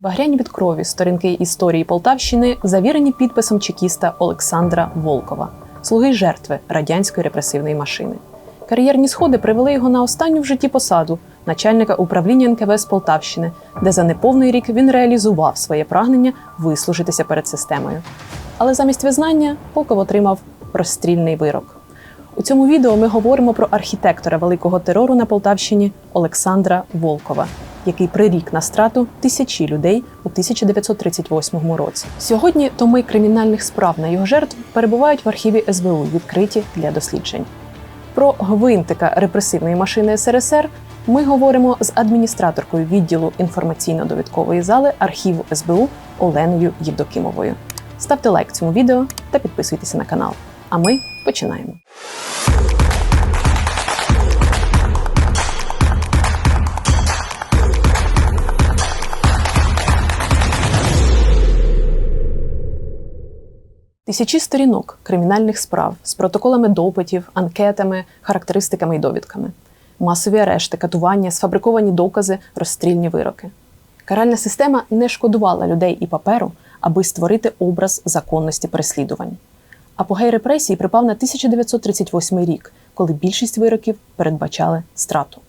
Багряні від крові сторінки історії Полтавщини завірені підписом чекіста Олександра Волкова, слуги жертви радянської репресивної машини. Кар'єрні сходи привели його на останню в житті посаду начальника управління НКВС Полтавщини, де за неповний рік він реалізував своє прагнення вислужитися перед системою. Але замість визнання Волков отримав розстрільний вирок. У цьому відео ми говоримо про архітектора великого терору на Полтавщині Олександра Волкова, який прирік на страту тисячі людей у 1938 році. Сьогодні томи кримінальних справ на його жертв перебувають в архіві СБУ, відкриті для досліджень. Про гвинтика репресивної машини СРСР ми говоримо з адміністраторкою відділу інформаційно-довідкової зали архіву СБУ Оленою Євдокимовою. Ставте лайк цьому відео та підписуйтеся на канал. А ми починаємо. Тисячі сторінок кримінальних справ з протоколами допитів, анкетами, характеристиками і довідками, масові арешти, катування, сфабриковані докази, розстрільні вироки. Каральна система не шкодувала людей і паперу, аби створити образ законності переслідувань. Апогей репресій припав на 1938 рік, коли більшість вироків передбачали страту.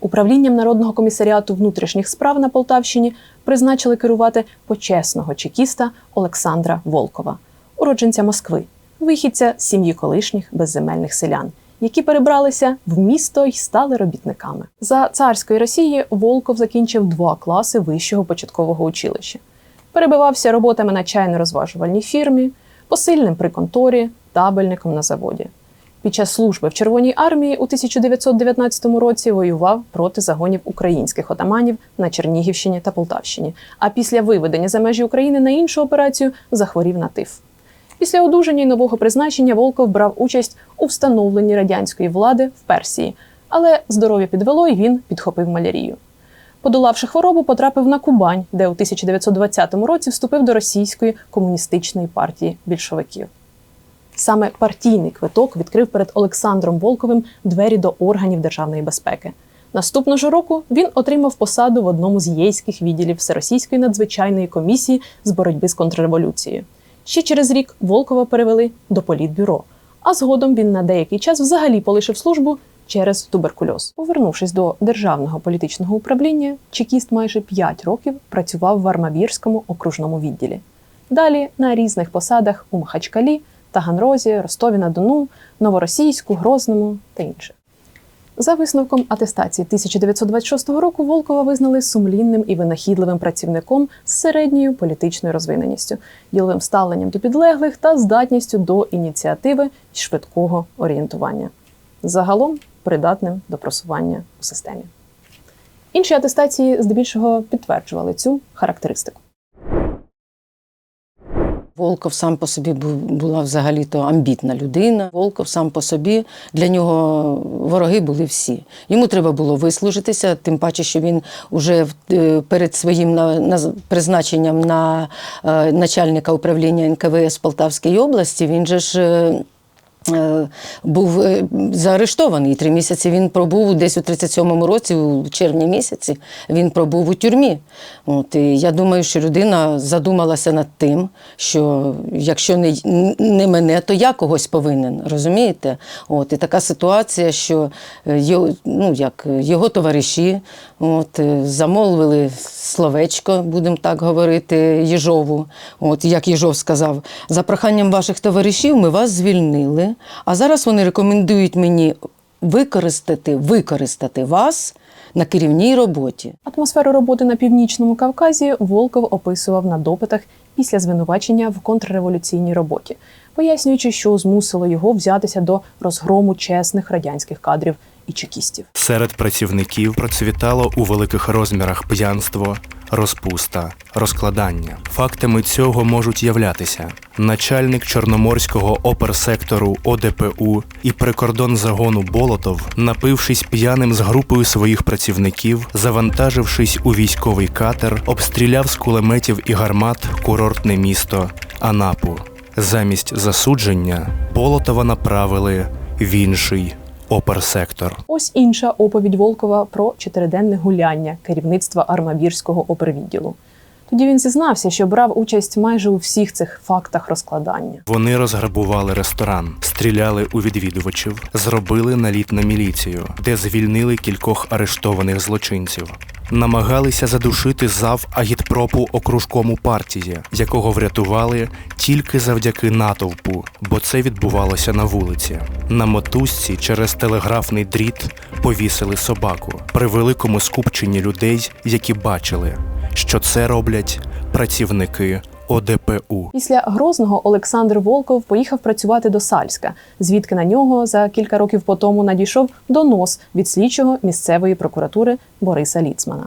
Управлінням Народного комісаріату внутрішніх справ на Полтавщині призначили керувати почесного чекіста Олександра Волкова, уродженця Москви, вихідця з сім'ї колишніх безземельних селян, які перебралися в місто й стали робітниками. За царської Росії Волков закінчив два класи вищого початкового училища. Перебивався роботами на чайно-розважувальній фірмі, посильним при конторі, табельником на заводі. Під час служби в Червоній армії у 1919 році воював проти загонів українських отаманів на Чернігівщині та Полтавщині. А після виведення за межі України на іншу операцію захворів на тиф. Після одужання й нового призначення Волков брав участь у встановленні радянської влади в Персії, але здоров'я підвело і він підхопив малярію. Подолавши хворобу, потрапив на Кубань, де у 1920 році вступив до російської комуністичної партії більшовиків. Саме партійний квиток відкрив перед Олександром Волковим двері до органів державної безпеки. Наступного ж року він отримав посаду в одному з єйських відділів Всеросійської надзвичайної комісії з боротьби з контрреволюцією. Ще через рік Волкова перевели до політбюро, а згодом він на деякий час взагалі полишив службу через туберкульоз. Повернувшись до державного політичного управління, чекіст майже 5 років працював в Армавірському окружному відділі. Далі на різних посадах у Махачкалі, Таганрозі, Ростові на Дону, Новоросійську, Грозному та інших. За висновком атестації 1926 року Волкова визнали сумлінним і винахідливим працівником з середньою політичною розвиненістю, діловим ставленням до підлеглих та здатністю до ініціативи й швидкого орієнтування. Загалом придатним до просування у системі. Інші атестації здебільшого підтверджували цю характеристику. Волков сам по собі була взагалі-то амбітна людина. Волков сам по собі для нього вороги були всі. Йому треба було вислужитися, тим паче, що він уже е, перед своїм на, на призначенням на е, начальника управління НКВС Полтавської області. Він же ж. Е, Е, був е, заарештований. Три місяці він пробув десь у 37-му році, у червні місяці, він пробув у тюрмі. От, і я думаю, що людина задумалася над тим, що якщо не, не мене, то я когось повинен. Розумієте? От, і така ситуація, що е, його, ну, як, його товариші от, е, замовили словечко, будемо так говорити, Єжову. От, як Єжов сказав, за проханням ваших товаришів ми вас звільнили. А зараз вони рекомендують мені використати, використати вас на керівній роботі. Атмосферу роботи на північному Кавказі Волков описував на допитах після звинувачення в контрреволюційній роботі, пояснюючи, що змусило його взятися до розгрому чесних радянських кадрів і чекістів. Серед працівників процвітало у великих розмірах п'янство, розпуста, розкладання. Фактами цього можуть являтися начальник Чорноморського оперсектору ОДПУ і прикордон загону Болотов, напившись п'яним з групою своїх працівників, завантажившись у військовий катер, обстріляв з кулеметів і гармат курортне місто Анапу. Замість засудження Болотова направили в інший оперсектор. Ось інша оповідь Волкова про чотириденне гуляння керівництва Армавірського опервідділу. Тоді він зізнався, що брав участь майже у всіх цих фактах розкладання. Вони розграбували ресторан, стріляли у відвідувачів, зробили наліт на міліцію, де звільнили кількох арештованих злочинців. Намагалися задушити зав агітпропу окружкому партії, якого врятували тільки завдяки натовпу, бо це відбувалося на вулиці. На мотузці через телеграфний дріт повісили собаку при великому скупченні людей, які бачили, що це роблять працівники ОДПУ. Після Грозного Олександр Волков поїхав працювати до Сальська, звідки на нього за кілька років по тому надійшов донос від слідчого місцевої прокуратури Бориса Ліцмана.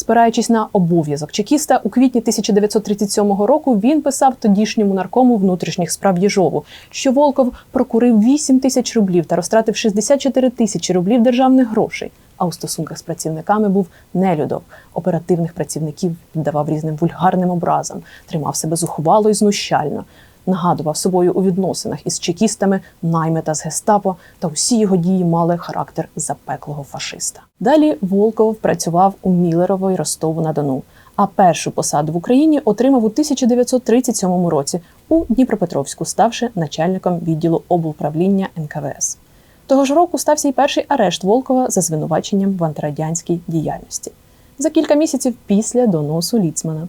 Спираючись на обов'язок чекіста, у квітні 1937 року він писав тодішньому наркому внутрішніх справ Єжову, що Волков прокурив 8 тисяч рублів та розтратив 64 тисячі рублів державних грошей. А у стосунках з працівниками був нелюдов. Оперативних працівників піддавав різним вульгарним образам, тримав себе зухвало і знущально, нагадував собою у відносинах із чекістами наймета з гестапо, та усі його дії мали характер запеклого фашиста. Далі Волков працював у Мілерово Ростову на Дону. А першу посаду в Україні отримав у 1937 році у Дніпропетровську, ставши начальником відділу облуправління НКВС. Того ж року стався й перший арешт Волкова за звинуваченням в антирадянській діяльності за кілька місяців після доносу Ліцмана.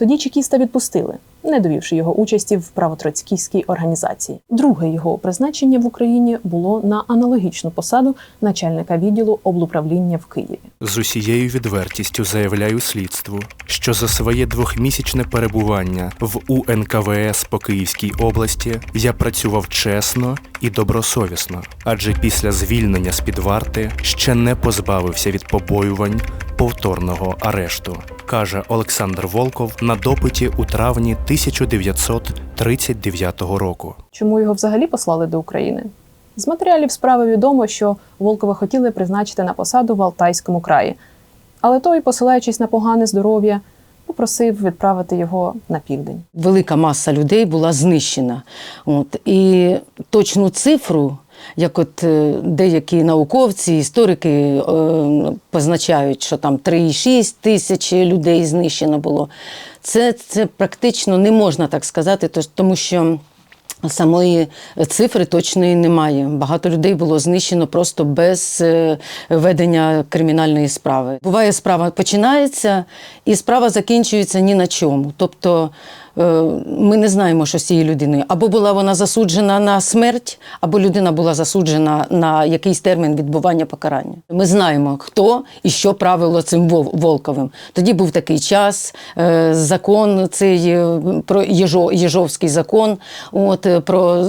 Тоді чекіста відпустили, не довівши його участі в правотроцькійській організації. Друге його призначення в Україні було на аналогічну посаду начальника відділу облуправління в Києві. З усією відвертістю заявляю слідству, що за своє двохмісячне перебування в УНКВС по Київській області я працював чесно і добросовісно, адже після звільнення з під варти ще не позбавився від побоювань повторного арешту, каже Олександр Волков на допиті у травні 1939 року. Чому його взагалі послали до України? З матеріалів справи відомо, що Волкова хотіли призначити на посаду в Алтайському краї, але той, посилаючись на погане здоров'я, попросив відправити його на південь. велика маса людей була знищена. От. І точну цифру, як от е, деякі науковці, історики е, позначають, що там 3,6 тисяч людей знищено було. Це, це практично не можна так сказати, тому що. Самої цифри точної немає. Багато людей було знищено просто без е, ведення кримінальної справи. Буває, справа починається, і справа закінчується ні на чому. Тобто ми не знаємо, що з цією людиною. Або була вона засуджена на смерть, або людина була засуджена на якийсь термін відбування покарання. Ми знаємо, хто і що правило цим Волковим. Тоді був такий час, е, закон, цей е, про Єжо, Єжовський закон, от, е, про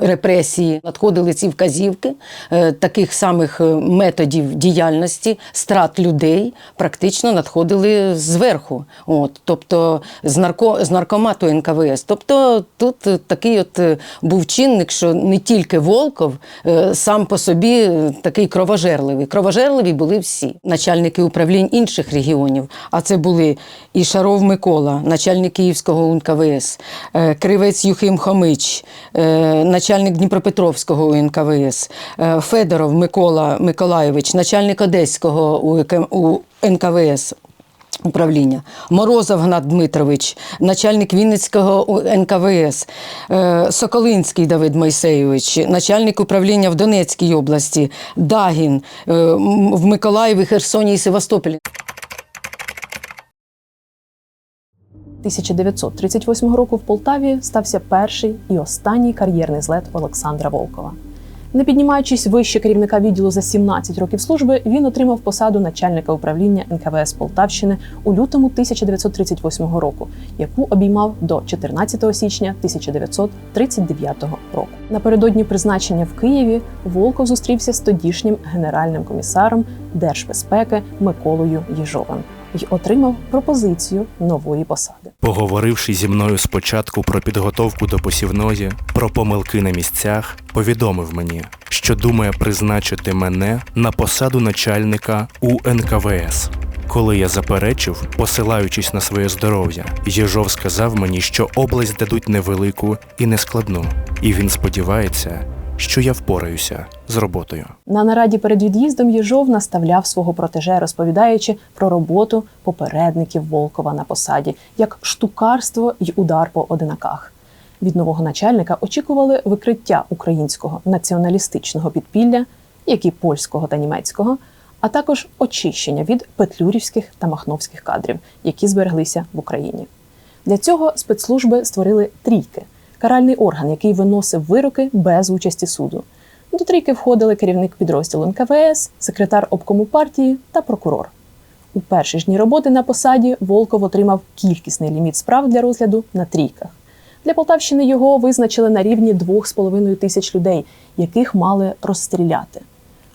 репресії. Надходили ці вказівки е, таких самих е, методів діяльності, страт людей практично надходили зверху. От, тобто з, нарко, з наркомату НКВС. Тобто тут е, такий от е, був чинник, що не тільки Волков е, сам по собі такий кровожерливий. Кровожерливі були всі начальники управлінь інших регіонів. А це були і Шаров Микола, начальник Київського УНКВС, е, Кривець Юхим Хомич, начальник Дніпропетровського УНКВС, е, Федоров Микола Миколайович, начальник Одеського УК- У НКВС. Управління Морозов Гнат Дмитрович, начальник Вінницького НКВС, е, Соколинський Давид Мойсейович, начальник управління в Донецькій області, Дагін е, в Миколаєві, Херсоні і Севастополі. 1938 року в Полтаві стався перший і останній кар'єрний злет Олександра Волкова. Не піднімаючись вище керівника відділу за 17 років служби, він отримав посаду начальника управління НКВС Полтавщини у лютому 1938 року, яку обіймав до 14 січня 1939 року. Напередодні призначення в Києві Волков зустрівся з тодішнім генеральним комісаром держбезпеки Миколою Єжовим і отримав пропозицію нової посади. Поговоривши зі мною спочатку про підготовку до посівної, про помилки на місцях, повідомив мені, що думає призначити мене на посаду начальника УНКВС. Коли я заперечив, посилаючись на своє здоров'я, Єжов сказав мені, що область дадуть невелику і нескладну, і він сподівається, що я впораюся з роботою. На нараді перед від'їздом Єжов наставляв свого протеже, розповідаючи про роботу попередників Волкова на посаді, як штукарство й удар по одинаках. Від нового начальника очікували викриття українського націоналістичного підпілля, як і польського та німецького, а також очищення від петлюрівських та махновських кадрів, які збереглися в Україні. Для цього спецслужби створили трійки каральний орган, який виносив вироки без участі суду. До трійки входили керівник підрозділу НКВС, секретар обкому партії та прокурор. У перші ж дні роботи на посаді Волков отримав кількісний ліміт справ для розгляду на трійках. Для Полтавщини його визначили на рівні 2,5 тисяч людей, яких мали розстріляти.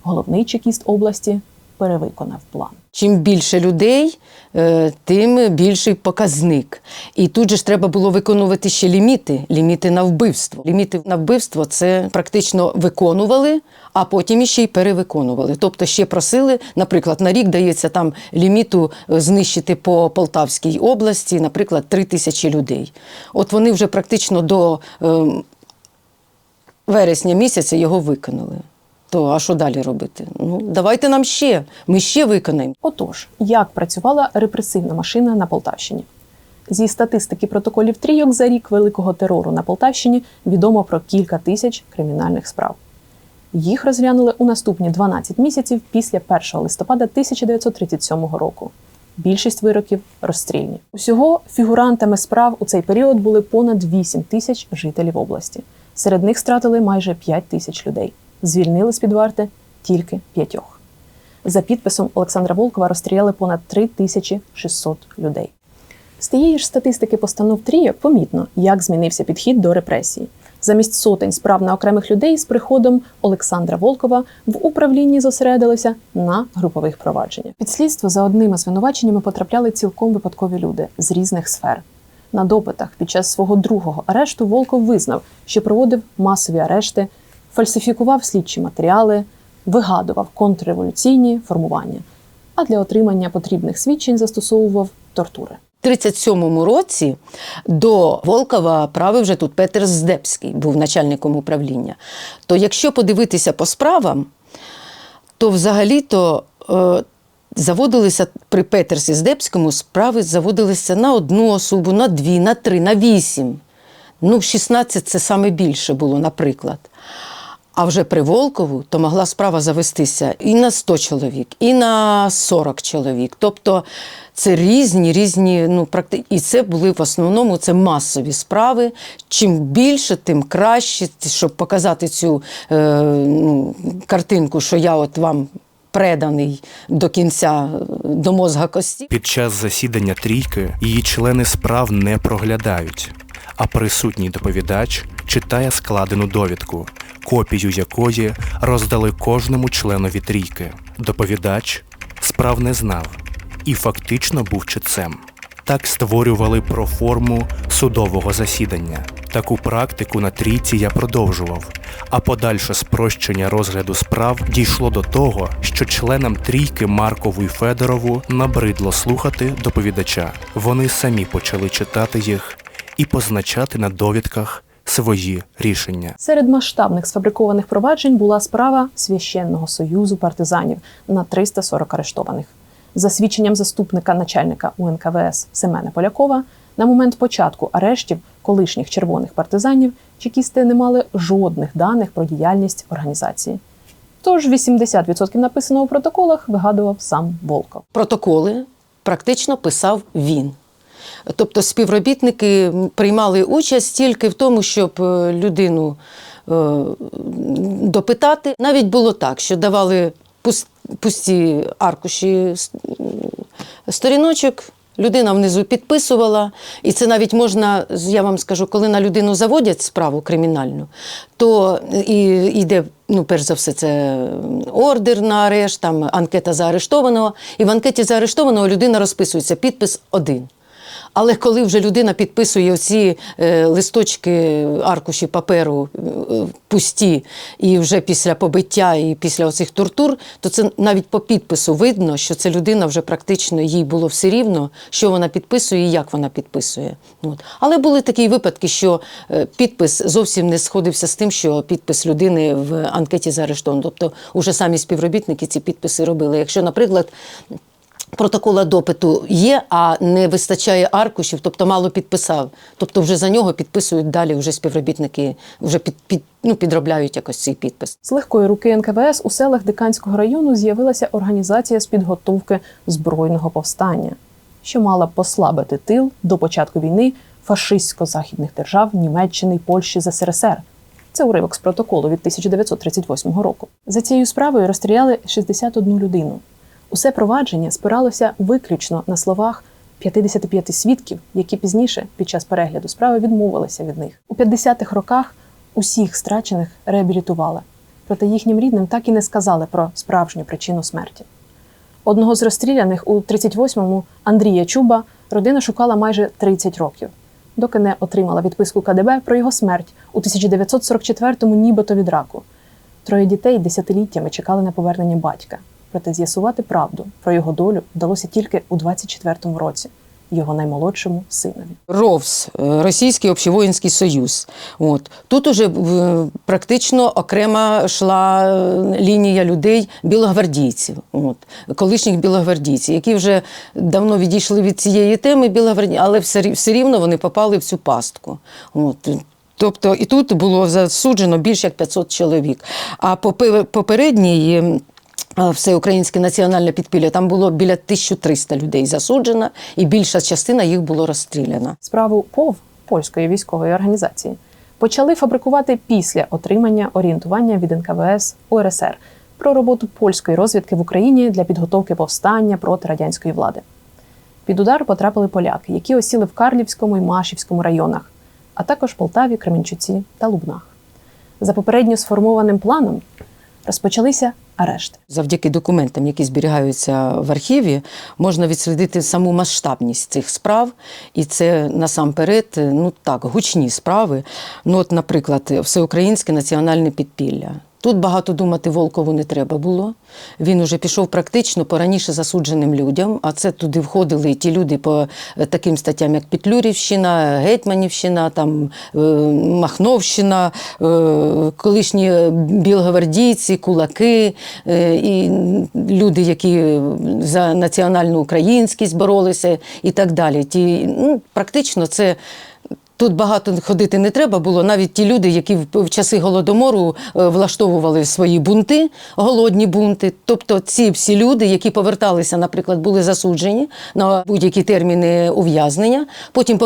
Головний чекіст області перевиконав план. Чим більше людей, е, тим більший показник. І тут же ж треба було виконувати ще ліміти, ліміти на вбивство. Ліміти на вбивство це практично виконували, а потім іще й перевиконували. Тобто ще просили, наприклад, на рік дається там ліміту е, знищити по Полтавській області, наприклад, три тисячі людей. От вони вже практично до е, вересня місяця його виконали. То а що далі робити? Ну давайте нам ще. Ми ще виконаємо. Отож, як працювала репресивна машина на Полтавщині? Зі статистики протоколів трійок за рік великого терору на Полтавщині відомо про кілька тисяч кримінальних справ. Їх розглянули у наступні 12 місяців після 1 листопада 1937 року. Більшість вироків розстрільні. Усього фігурантами справ у цей період були понад 8 тисяч жителів області. Серед них стратили майже 5 тисяч людей. Звільнили з під варти тільки п'ятьох. За підписом Олександра Волкова розстріляли понад 3600 людей. З тієї ж статистики постанов трійок помітно, як змінився підхід до репресії. Замість сотень справ на окремих людей з приходом Олександра Волкова в управлінні зосередилися на групових провадженнях. Під слідство за одними звинуваченнями потрапляли цілком випадкові люди з різних сфер. На допитах під час свого другого арешту Волков визнав, що проводив масові арешти, фальсифікував слідчі матеріали, вигадував контрреволюційні формування, а для отримання потрібних свідчень застосовував тортури. У 37-му році до Волкова правив вже тут Петер Здебський, був начальником управління. То якщо подивитися по справам, то взагалі-то е, заводилися при Петерсі Здебському справи заводилися на одну особу, на дві, на три, на вісім. Ну, 16 це саме більше було, наприклад. А вже при Волкову то могла справа завестися і на 100 чоловік, і на 40 чоловік. Тобто це різні, різні, ну практи... і це були в основному це масові справи. Чим більше, тим краще, щоб показати цю е, ну, картинку, що я от вам преданий до кінця е, до мозга кості. Під час засідання трійки її члени справ не проглядають, а присутній доповідач читає складену довідку, копію якої роздали кожному членові трійки. Доповідач справ не знав і фактично був читцем. Так створювали проформу судового засідання. Таку практику на трійці я продовжував, а подальше спрощення розгляду справ дійшло до того, що членам трійки Маркову і Федорову набридло слухати доповідача. Вони самі почали читати їх і позначати на довідках свої рішення. Серед масштабних сфабрикованих проваджень була справа священного союзу партизанів на 340 арештованих. За свідченням заступника начальника УНКВС Семена Полякова, на момент початку арештів колишніх червоних партизанів чекісти не мали жодних даних про діяльність організації. Тож 80% написаного в протоколах вигадував сам Волков. Протоколи практично писав він. Тобто співробітники приймали участь тільки в тому, щоб е, людину е, допитати. Навіть було так, що давали пусті аркуші сторіночок. Людина внизу підписувала, і це навіть можна, я вам скажу, коли на людину заводять справу кримінальну, то і йде, ну, перш за все, це ордер на арешт, там анкета заарештованого, і в анкеті заарештованого людина розписується підпис один. Але коли вже людина підписує оці е, листочки, аркуші паперу е, пусті, і вже після побиття і після оцих тортур, то це навіть по підпису видно, що це людина вже практично їй було все рівно, що вона підписує і як вона підписує. От. Але були такі випадки, що е, підпис зовсім не сходився з тим, що підпис людини в анкеті заарештовано. Тобто, уже самі співробітники ці підписи робили. Якщо, наприклад, Протокола допиту є, а не вистачає аркушів, тобто мало підписав. Тобто вже за нього підписують далі вже співробітники, вже під, під, ну, підробляють якось цей підпис. З легкої руки НКВС у селах Диканського району з'явилася організація з підготовки збройного повстання, що мала послабити тил до початку війни фашистсько-західних держав Німеччини й Польщі з СРСР. Це уривок з протоколу від 1938 року. За цією справою розстріляли 61 людину. Усе провадження спиралося виключно на словах 55 свідків, які пізніше, під час перегляду справи, відмовилися від них. У 50-х роках усіх страчених реабілітували, проте їхнім рідним так і не сказали про справжню причину смерті. Одного з розстріляних у 38-му Андрія Чуба родина шукала майже 30 років, доки не отримала відписку КДБ про його смерть у 1944-му нібито від раку. Троє дітей десятиліттями чекали на повернення батька. Проте з'ясувати правду про його долю вдалося тільки у 24-му році його наймолодшому синові. РОВС, е, Російський общевоїнський союз. От. Тут уже е, практично окрема йшла е, лінія людей білогвардійців, от. колишніх білогвардійців, які вже давно відійшли від цієї теми білогвардійців, але все, все рівно вони попали в цю пастку. От. Тобто і тут було засуджено більше як 500 чоловік. А попе- попередній. А, Всеукраїнське національне підпілля, там було біля 1300 людей засуджено, і більша частина їх було розстріляна. Справу ПОВ польської військової організації почали фабрикувати після отримання орієнтування від НКВС УРСР про роботу польської розвідки в Україні для підготовки повстання проти радянської влади. Під удар потрапили поляки, які осіли в Карлівському і Машівському районах, а також Полтаві, Кременчуці та Лубнах. За попередньо сформованим планом розпочалися арешти. Завдяки документам, які зберігаються в архіві, можна відслідити саму масштабність цих справ, і це насамперед ну так, гучні справи. Ну, от, наприклад, Всеукраїнське національне підпілля. Тут багато думати Волкову не треба було. Він уже пішов практично по раніше засудженим людям, а це туди входили ті люди по е, таким статтям, як Петлюрівщина, Гетьманівщина, там, е, Махновщина, е, колишні білогвардійці, кулаки, і люди, які за національну українськість боролися і так далі. Ті, ну, практично це. Тут багато ходити не треба було. Навіть ті люди, які в, часи голодомору е, влаштовували свої бунти, голодні бунти. Тобто ці всі люди, які поверталися, наприклад, були засуджені на будь-які терміни ув'язнення, потім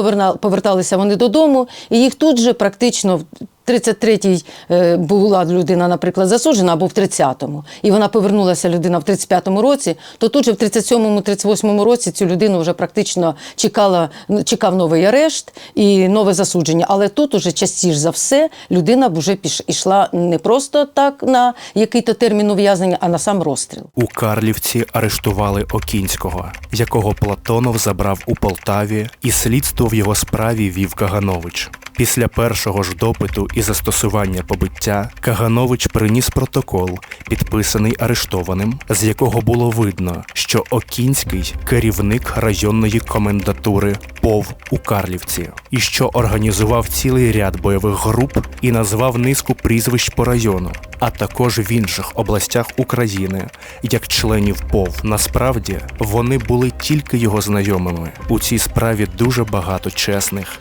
поверталися вони додому, і їх тут же практично. В 33-й е, була людина, наприклад, засуджена або в 30-му, і вона повернулася людина в 35-му році, то тут же в 37-му, 38-му році цю людину вже практично чекала, чекав новий арешт і нове засудження. Але тут уже частіше за все людина вже піш, ішла не просто так на який-то термін ув'язнення, а на сам розстріл. У Карлівці арештували Окінського, якого Платонов забрав у Полтаві, і слідство в його справі вів Каганович. Після першого ж допиту і застосування побиття Каганович приніс протокол, підписаний арештованим, з якого було видно, що Окінський керівник районної комендатури ПОВ у Карлівці, і що організував цілий ряд бойових груп і назвав низку прізвищ по району, а також в інших областях України, як членів ПОВ. Насправді вони були тільки його знайомими. У цій справі дуже багато чесних,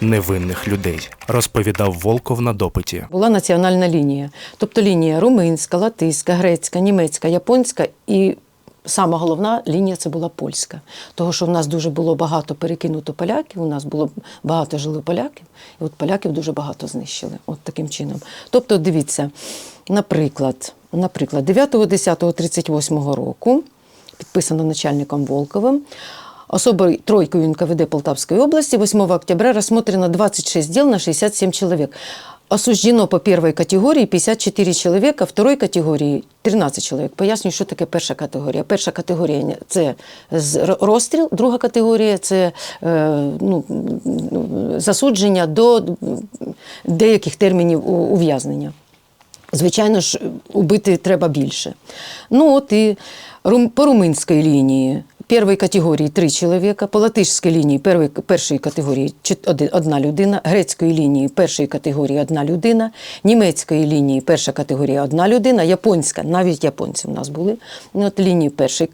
невинних людей, розповідав Волков на допиті. Була національна лінія, тобто лінія румунська, латиська, грецька, німецька, японська і. Сама головна лінія це була польська, тому що в нас дуже було багато перекинуто поляків, у нас було багато жило поляків, і от поляків дуже багато знищили. От таким чином. Тобто, дивіться, наприклад, наприклад, 9.10.38 року, підписано начальником Волковим, Особой тройкой НКВД Полтавской области 8 октября рассмотрено 26 дел на 67 человек. Осуждено по первой категорії 54 чоловіка, второй категорії 13 чоловік. Пояснюю, що таке перша категорія. Перша категорія – це розстріл, друга категорія це е, ну, засудження до деяких термінів ув'язнення. Звичайно ж, убити треба більше. Ну, от і по румунській лінії першої категорії три чоловіка, по лінії першої, першої категорії одна людина, грецької лінії першої категорії одна людина, німецької лінії перша категорія одна людина, японська, навіть японці в нас були. Ну, От лінії першої,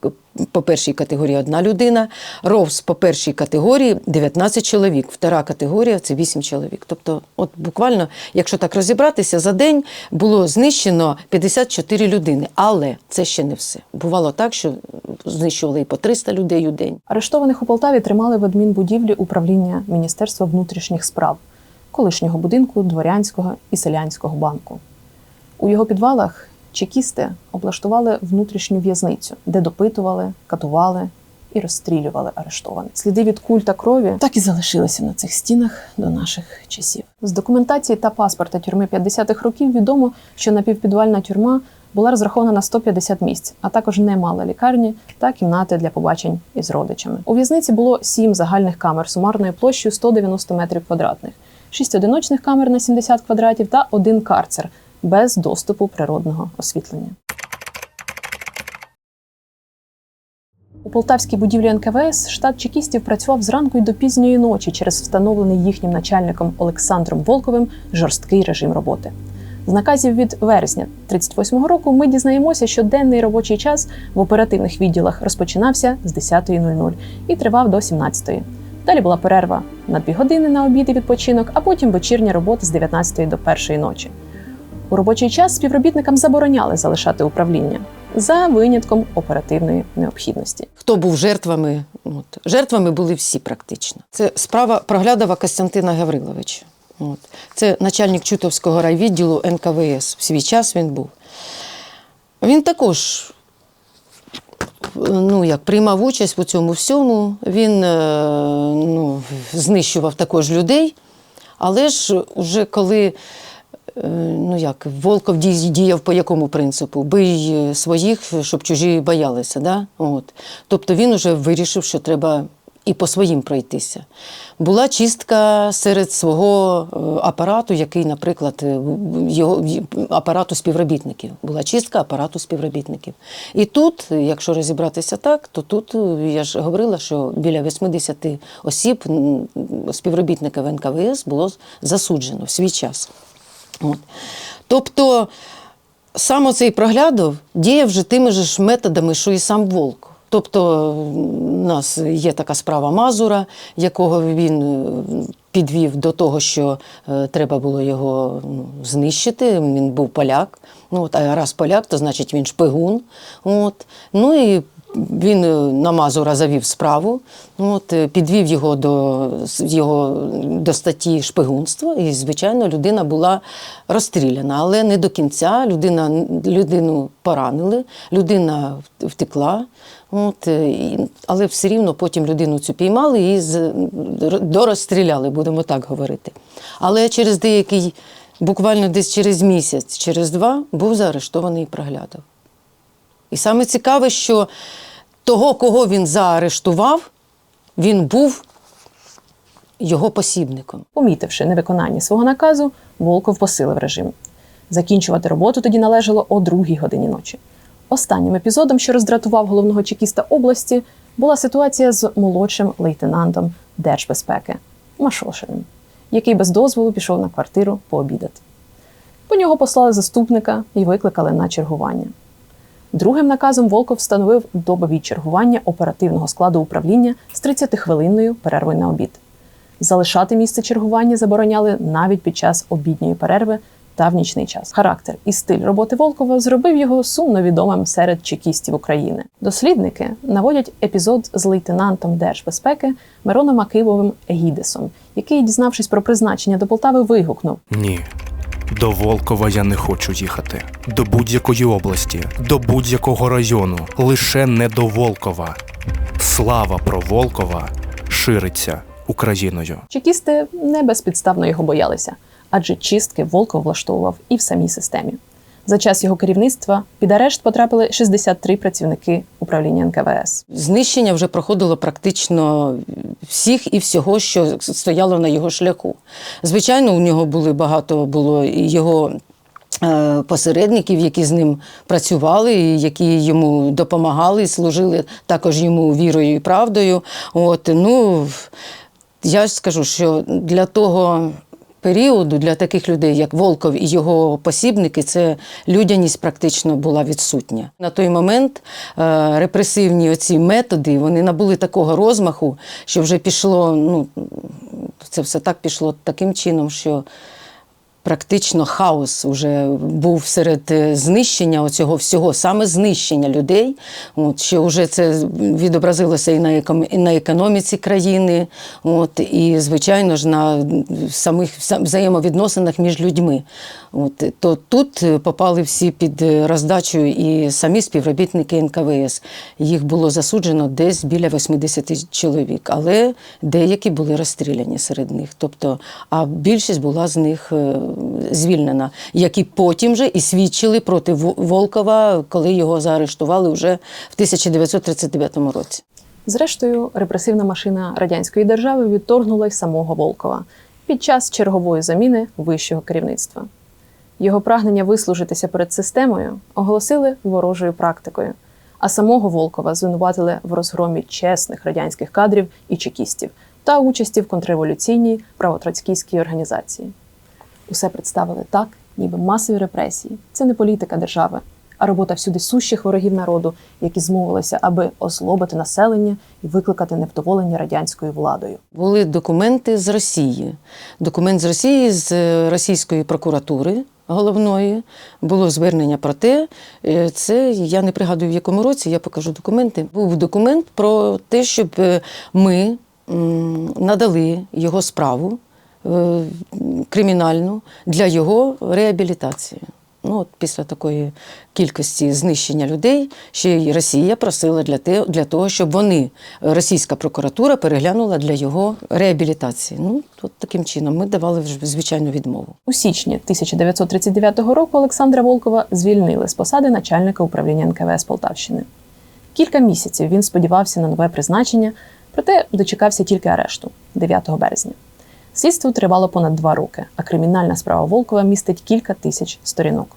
по першій категорії одна людина, РОВС по першій категорії 19 чоловік, втора категорія це 8 чоловік. Тобто, от буквально, якщо так розібратися, за день було знищено 54 людини. Але це ще не все. Бувало так, що знищували і по 300 людей у день. Арештованих у Полтаві тримали в адмінбудівлі управління Міністерства внутрішніх справ, колишнього будинку дворянського і селянського банку. У його підвалах чекісти облаштували внутрішню в'язницю, де допитували, катували і розстрілювали арештованих. Сліди від куль та крові так і залишилися на цих стінах до наших часів. З документації та паспорта тюрми 50-х років відомо, що напівпідвальна тюрма була розрахована на 150 місць, а також не мала лікарні та кімнати для побачень із родичами. У в'язниці було сім загальних камер сумарною площею 190 метрів квадратних, шість одиночних камер на 70 квадратів та один карцер без доступу природного освітлення. У полтавській будівлі НКВС штат чекістів працював зранку й до пізньої ночі через встановлений їхнім начальником Олександром Волковим жорсткий режим роботи. З наказів від вересня 38-го року ми дізнаємося, що денний робочий час в оперативних відділах розпочинався з 10.00 і тривав до 17.00. Далі була перерва на 2 години на обід і відпочинок, а потім вечірня робота з 19 до 1 ночі. У робочий час співробітникам забороняли залишати управління за винятком оперативної необхідності. Хто був жертвами? От. Жертвами були всі практично. Це справа Проглядова Костянтина Гавриловича. От. Це начальник Чутовського райвідділу НКВС. В свій час він був. Він також ну, як, приймав участь у цьому всьому. Він е, ну, знищував також людей. Але ж уже коли ну як, Волков діяв по якому принципу? Бий е, своїх, щоб чужі боялися. Да? От. Тобто він уже вирішив, що треба і по своїм пройтися. Була чистка серед свого е, апарату, який, наприклад, е, його апарату співробітників. Була чистка апарату співробітників. І тут, якщо розібратися так, то тут е, я ж говорила, що біля 80 осіб м, співробітників НКВС було засуджено в свій час. От. Тобто саме цей проглядов діяв вже тими ж методами, що і сам Волк. Тобто у нас є така справа Мазура, якого він е, підвів до того, що е, треба було його ну, знищити. Він був поляк. Ну, от, а раз поляк, то значить він шпигун. От. Ну і він е, на Мазура завів справу, от, е, підвів його до, його до статті шпигунство, і, звичайно, людина була розстріляна, але не до кінця. Людина, людину поранили, людина втекла. От, е, і- але все рівно потім людину цю піймали і з, дорозстріляли, будемо так говорити. Але через деякий, буквально десь через місяць, через два, був заарештований і проглядав. І саме цікаве, що того, кого він заарештував, він був його посібником. Помітивши невиконання свого наказу, Волков посилив режим. Закінчувати роботу тоді належало о другій годині ночі. Останнім епізодом, що роздратував головного чекіста області, була ситуація з молодшим лейтенантом держбезпеки Машошиним, який без дозволу пішов на квартиру пообідати. По нього послали заступника і викликали на чергування. Другим наказом Волков встановив добові чергування оперативного складу управління з 30-хвилинною перервою на обід. Залишати місце чергування забороняли навіть під час обідньої перерви та в нічний час. Характер і стиль роботи Волкова зробив його сумно відомим серед чекістів України. Дослідники наводять епізод з лейтенантом держбезпеки Мироном Акивовим Гідесом, який, дізнавшись про призначення до Полтави, вигукнув: Ні. До Волкова я не хочу їхати. До будь-якої області, до будь-якого району, лише не до Волкова. слава про Волкова шириться Україною. Чекісти не безпідставно його боялися, адже чистки Волков влаштовував і в самій системі. За час його керівництва під арешт потрапили 63 працівники управління НКВС. Знищення вже проходило практично всіх і всього, що стояло на його шляху. Звичайно, у нього були багато було його. е, Посередників, які з ним працювали, які йому допомагали, служили також йому вірою і правдою. От ну я ж скажу, що для того періоду, для таких людей, як Волков і його посібники, це людяність практично була відсутня. На той момент е, репресивні оці методи вони набули такого розмаху, що вже пішло. Ну це все так пішло таким чином, що. Практично хаос вже був серед е, знищення оцього всього, саме знищення людей. От, що вже це відобразилося і на, і на економіці країни, от, і, звичайно ж, на самих взаємовідносинах між людьми. От, то тут е, попали всі під е, роздачу і самі співробітники НКВС. Їх було засуджено десь біля 80 чоловік, але деякі були розстріляні серед них. Тобто, а більшість була з них звільнена, які потім же і свідчили проти Волкова, коли його заарештували вже в 1939 році. Зрештою, репресивна машина радянської держави відторгнула й самого Волкова під час чергової заміни вищого керівництва. Його прагнення вислужитися перед системою оголосили ворожою практикою, а самого Волкова звинуватили в розгромі чесних радянських кадрів і чекістів та участі в контрреволюційній правотроцькійській організації. Усе представили так, ніби масові репресії це не політика держави, а робота всюди сущих ворогів народу, які змовилися, аби озлобити населення і викликати невдоволення радянською владою. Були документи з Росії. Документ з Росії з е, російської прокуратури головної було звернення про те. е, Це я не пригадую в якому році. Я покажу документи. Був документ про те, щоб е, ми надали його справу кримінальну для його реабілітації. Ну, от після такої кількості знищення людей, ще й Росія просила для, те, для того, щоб вони, російська прокуратура, переглянула для його реабілітації. Ну, от таким чином ми давали звичайну відмову. У січні 1939 року Олександра Волкова звільнили з посади начальника управління НКВС Полтавщини. Кілька місяців він сподівався на нове призначення, проте дочекався тільки арешту 9 березня. Слідство тривало понад два роки, а кримінальна справа Волкова містить кілька тисяч сторінок.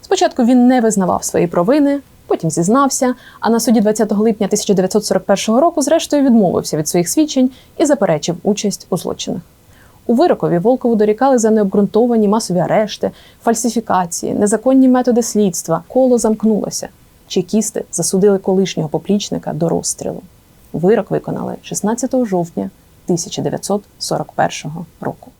Спочатку він не визнавав свої провини, потім зізнався, а на суді 20 липня 1941 року, зрештою, відмовився від своїх свідчень і заперечив участь у злочинах. У вирокові Волкову дорікали за необґрунтовані масові арешти, фальсифікації, незаконні методи слідства. Коло замкнулося. Чекісти засудили колишнього поплічника до розстрілу. Вирок виконали 16 жовтня 1941 року.